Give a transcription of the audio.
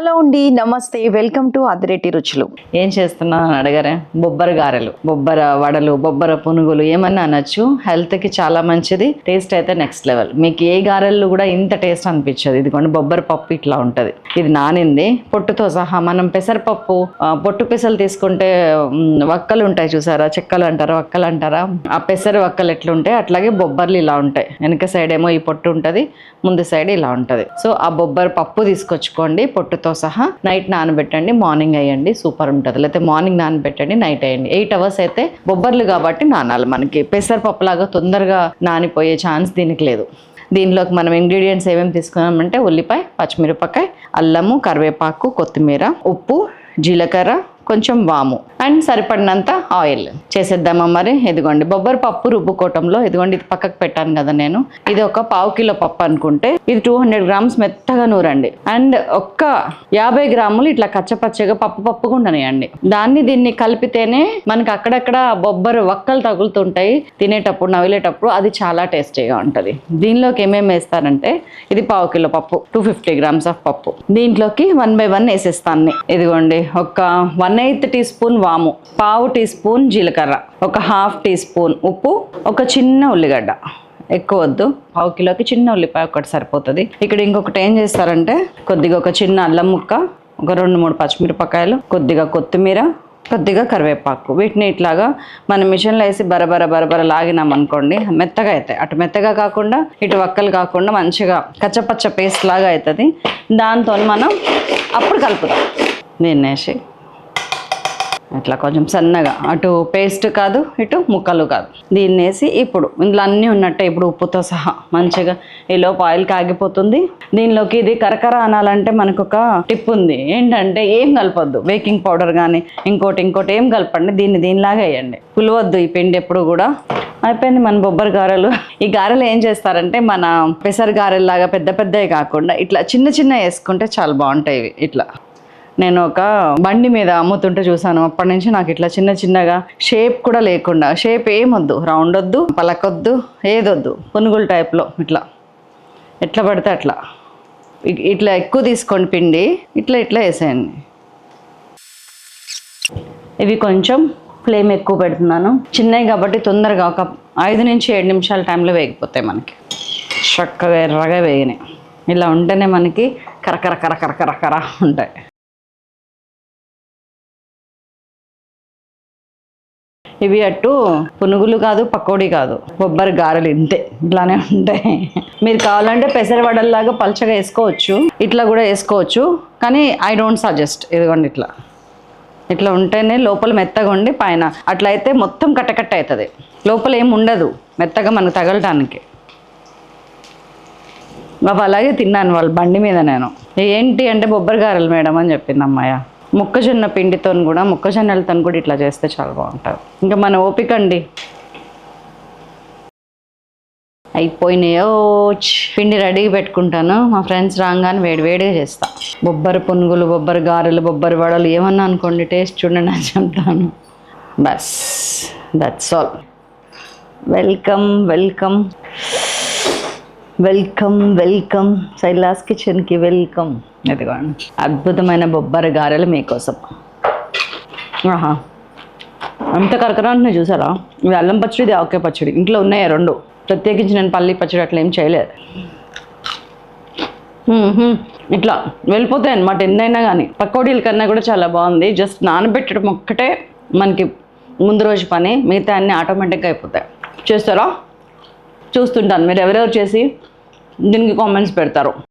Hello అండి నమస్తే welcome to అదిరెట్టి రుచులు. ఏం చేస్తున్నాను అని అడగరే? బొబ్బర గారెలు బొబ్బర వడలు బొబ్బర పునుగులు ఏమన్నా అనొచ్చు? హెల్త్కి చాలా మంచిది. టేస్ట్ అయితే నెక్స్ట్ లెవెల్ మీకు ఏ గారెలు కూడా ఇంత టేస్ట్ అనిపించదు. ఇదిగోండి బొబ్బర పప్పు ఇట్లా ఉంటది. ఇది నానింది. పొట్టుతో సహా మనం పెసరపప్పు పొట్టు పెసలు తీసుకుంటే వక్కలు ఉంటాయి చూసారా? చెక్కలు అంటారా? వక్కలు అంటారా? ఆ పెసర వక్కలు ఎట్లుంటాయి? అట్లాగే బొబ్బర్లు ఇలా ఉంటాయి. వెనక సైడ్ ఏమో ఈ పొట్టు ఉంటది ముందు సైడ్ ఇలా ఉంటది. సో ఆ బొబ్బర పప్పు తీసుకొచ్చుకోండి పొట్టుతో సహా నైట్ నానబెట్టండి మార్నింగ్ అయ్యండి సూపర్ ఉంటుంది. లేకపోతే మార్నింగ్ నానబెట్టండి నైట్ అయ్యండి. ఎయిట్ అవర్స్ అయితే బొబ్బర్లు కాబట్టి నానాలి మనకి. పెసరపప్పు లాగా తొందరగా నానిపోయే ఛాన్స్ దీనికి లేదు. దీనిలోకి మనం ఇంగ్రీడియంట్స్ ఏమేమి తీసుకున్నామంటే ఉల్లిపాయ పచ్చిమిరపకాయ అల్లము కరివేపాకు కొత్తిమీర ఉప్పు జీలకర్ర కొంచెం వాము. అండ్ సరిపడినంత ఆయిల్ చేసేద్దామా మరి? ఇదిగోండి బొబ్బరి పప్పు రుబ్బుకోవటంలో ఇదిగోండి ఇది పక్కకు పెట్టాను కదా నేను. ఇది ఒక పావు కిలో పప్పు అనుకుంటే ఇది టూ హండ్రెడ్ గ్రామ్స్ మెత్తగా నూరండి. అండ్ ఒక్క యాభై గ్రాములు ఇట్లా కచ్చపచ్చగా పప్పు పప్పుగా ఉండనియండి. దాన్ని దీన్ని కలిపితేనే మనకి అక్కడక్కడ బొబ్బరి వక్కలు తగులుతుంటాయి. తినేటప్పుడు నవిలేటప్పుడు అది చాలా టేస్టీగా ఉంటుంది. దీనిలోకి ఏమేమి వేస్తారంటే ఇది పావు కిలో పప్పు టూ ఫిఫ్టీ గ్రామ్స్ ఆఫ్ పప్పు. దీంట్లోకి వన్ బై వన్ వేసేస్తాను. ఇదిగోండి ఒక వన్ ఎయిత్ టీ స్పూన్ వామ్ పావు టీ స్పూన్ జీలకర్ర. ఒక హాఫ్ టీ స్పూన్ ఉప్పు. ఒక చిన్న ఉల్లిగడ్డ. ఎక్కువ వద్దు. పావు కిలోకి చిన్న ఉల్లిపాయ ఒకటి సరిపోతుంది. ఇక్కడ ఇంకొకటి ఏం చేస్తారంటే కొద్దిగా ఒక చిన్న అల్లం ముక్క ఒక రెండు మూడు పచ్చిమిరపకాయలు కొద్దిగా కొత్తిమీర కొద్దిగా కరివేపాకు. వీటిని ఇట్లాగా మన మిషన్లో వేసి బరబర బరబర లాగినాం అనుకోండి మెత్తగా అవుతాయి. అటు మెత్తగా కాకుండా ఇటు వక్కలు కాకుండా మంచిగా కచ్చపచ్చ పేస్ట్ లాగా అవుతుంది. దాంతో మనం అప్పుడు కలుపుదాం. దీన్నేసి ఇట్లా కొంచెం సన్నగా. అటు పేస్ట్ కాదు ఇటు ముక్కలు కాదు. దీన్ని వేసి ఇప్పుడు ఇందులో అన్నీ ఉన్నట్టే ఇప్పుడు ఉప్పుతో సహా. మంచిగా ఈలోపు ఆయిల్ కాగిపోతుంది. దీనిలోకి ఇది కరకర అనాలంటే మనకు ఒక టిప్ ఉంది. ఏంటంటే ఏం కలపొద్దు. బేకింగ్ పౌడర్ కానీ ఇంకోటి ఇంకోటి ఏం కలపండి. దీన్ని దీనిలాగా వేయండి. పులవద్దు ఈ పిండి ఎప్పుడు కూడా. అయిపోయింది మన బొబ్బరి గారెలు. ఈ గారెలు ఏం చేస్తారంటే మన పెసర గారెల్లాగా పెద్ద పెద్దవి కాకుండా ఇట్లా చిన్న చిన్న వేసుకుంటే చాలా బాగుంటాయి ఇట్లా. నేను ఒక బండి మీద అమ్ముతుంటే చూసాను అప్పటి నుంచి నాకు ఇట్లా చిన్న చిన్నగా షేప్ కూడా లేకుండా షేప్ ఏమొద్దు. రౌండ్ వద్దు పలకొద్దు ఏదొద్దు. పునుగులు టైప్లో ఇట్లా. ఎట్లా పడితే అట్లా. ఇట్లా ఎక్కువ తీసుకోండి పిండి ఇట్లా ఇట్లా వేసేయండి. ఇవి కొంచెం ఫ్లేమ్ ఎక్కువ పెడుతున్నాను. చిన్నవి కాబట్టి తొందరగా ఒక ఐదు నుంచి ఏడు నిమిషాల టైంలో వేగిపోతాయి మనకి. చక్కగా ఎర్రగా వేగినాయి. ఇలా ఉంటేనే మనకి కరకర కరకర కరకర ఉంటాయి. ఇవి అట్టు పునుగులు కాదు పకోడీ కాదు. బొబ్బరి గారెలు ఇంతే. ఇట్లానే ఉంటాయి. మీరు కావాలంటే పెసర వడల్లాగా పల్చగా వేసుకోవచ్చు. ఇట్లా కూడా వేసుకోవచ్చు. కానీ ఐ డోంట్ సజెస్ట్. ఇదిగోండి ఇట్లా. ఇట్లా ఉంటేనే లోపల మెత్తగా ఉండి పైన. అట్లయితే మొత్తం కట్టకట్ట అవుతుంది. లోపల ఏం ఉండదు. మెత్తగా మనకు తగలటానికి. బాబు అలాగే తిన్నాను వాళ్ళు బండి మీద నేను. ఏంటి అంటే బొబ్బరి గారెలు మేడం అని చెప్పింది అమ్మాయ. మొక్కజొన్న పిండితో కూడా మొక్కజొన్నలతో కూడా ఇట్లా చేస్తే చాలా బాగుంటుంది. ఇంకా మన ఓపిక అండి. అయిపోయినాయో. పిండి రెడీగా పెట్టుకుంటాను. మా ఫ్రెండ్స్ రాగానే వేడి వేడిగా చేస్తా. బొబ్బరి పునుగులు బొబ్బరి గారెలు బొబ్బరి వడలు ఏమన్నా అనుకోండి టేస్ట్ చూడండి అని చెప్తాను. Bus that's all welcome welcome welcome welcome Shaila's కిచెన్కి వెల్కమ్ ఇదిగోండి అద్భుతమైన బొబ్బరి గారెలు మీకోసం. ఆహా. అంత కరకరాన్ని చూసారా? ఇవి అల్లం పచ్చడి ఇది ఆవకాయ పచ్చడి. ఇంట్లో ఉన్నాయి రెండు? ప్రత్యేకించి నేను పల్లి పచ్చడి అట్లా ఏం చేయలేదు. ఇట్లా వెళ్ళిపోతాయి అనమాట ఎన్నైనా కానీ పకోడీల కన్నా కూడా చాలా బాగుంది. జస్ట్ నానబెట్టడం ఒక్కటే మనకి ముందు రోజు పని. మిగతా అన్నీ ఆటోమేటిక్గా అయిపోతాయి. చేస్తారా? చూస్తుంటాను. మీరు ఎవరెవరు చేసి దీనికి కామెంట్స్ పెడతారు.